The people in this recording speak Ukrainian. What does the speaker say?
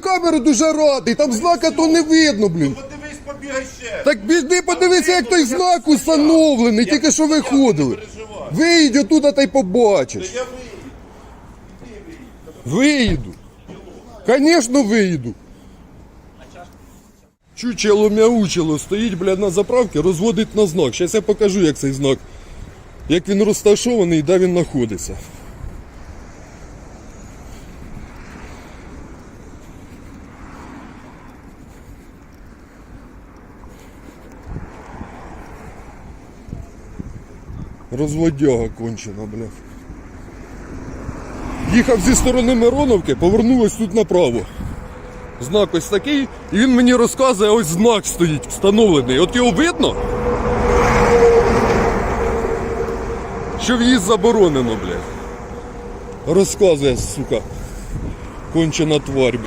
камеру дуже радий, там знака то не видно, блін. Подивись, побігай ще. Так біжди, подивися, як той знак установлений, тільки що виходили. Виїдь отуда та й побачиш. Я виїду. Звісно, виїду. Чучело мяучело стоїть, блядь, на заправці, розводить на знак. Зараз я покажу, як цей знак. Як він розташований і де він знаходиться. Розводяга кончена, блядь. Їхав зі сторони Мироновки, повернулась тут направо. Знак ось такий, і він мені розказує, ось знак стоїть встановлений. От його видно? Що в'їзд заборонено, блядь. Розказує, сука. Кончена тварь.